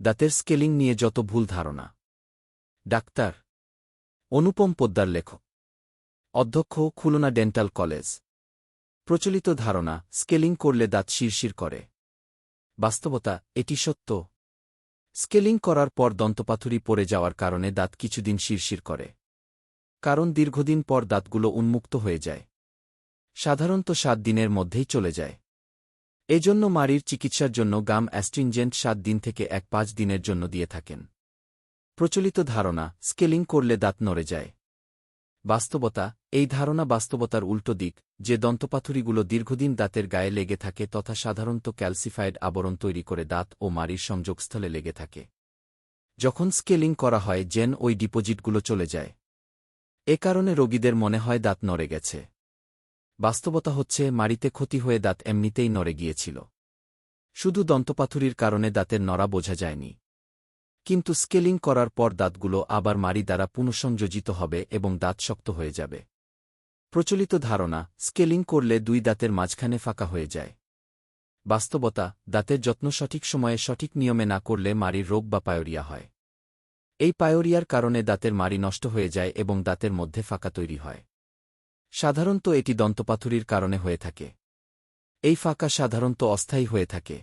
দাঁতের স্কেলিং নিয়ে যত ভুল ধারণা। ডাক্তার, অনুপম পোদ্দার লেখক, অধ্যক্ষ, খুলনা ডেন্টাল কলেজ। প্রচলিত ধারণা, স্কেলিং করলে দাঁত শিরশির করে। বাস্তবতা, এটি সত্য। স্কেলিং করার পর দন্তপাথুরি পড়ে যাওয়ার কারণে দাঁত কিছুদিন শিরশির করে। কারণ দীর্ঘদিন পর দাঁতগুলো উন্মুক্ত হয়ে যায়। সাধারণত সাত দিনের মধ্যেই চলে যায়। এজন্য মাড়ির চিকিৎসার জন্য গাম অ্যাস্ট্রিনজেন্ট সাত দিন থেকে এক পাঁচ দিনের জন্য দিয়ে থাকেন। প্রচলিত ধারণা, স্কেলিং করলে দাঁত নড়ে যায়। বাস্তবতা, এই ধারণা বাস্তবতার উল্টো দিক, যে দন্তপাথুরিগুলো দীর্ঘদিন দাঁতের গায়ে লেগে থাকে তথা সাধারণত ক্যালসিফাইড আবরণ তৈরি করে দাঁত ও মাড়ির সংযোগস্থলে লেগে থাকে। যখন স্কেলিং করা হয়, জেন ওই ডিপোজিটগুলো চলে যায়। এ কারণে রোগীদের মনে হয় দাঁত নড়ে গেছে। বাস্তবতা হচ্ছে, মাড়িতে ক্ষতি হয়ে দাঁত এমনিতেই নড়ে গিয়েছিল। শুধু দন্তপাথুরির কারণে দাঁতের নড়া বোঝা যায়নি। কিন্তু স্কেলিং করার পর দাঁতগুলো আবার মাড়ি দ্বারা পুনঃসংযোজিত হবে এবং দাঁত শক্ত হয়ে যাবে। প্রচলিত ধারণা, স্কেলিং করলে দুই দাঁতের মাঝখানে ফাঁকা হয়ে যায়। বাস্তবতা, দাঁতের যত্ন সঠিক সময়ে সঠিক নিয়মে না করলে মাড়ির রোগ বা পায়োরিয়া হয়। এই পায়োরিয়ার কারণে দাঁতের মাড়ি নষ্ট হয়ে যায় এবং দাঁতের মধ্যে ফাঁকা তৈরি হয়। সাধারণত এটি দন্তপাথুরির কারণে হয়ে থাকে। এই ফাঁকা সাধারণত অস্থায়ী হয়ে থাকে।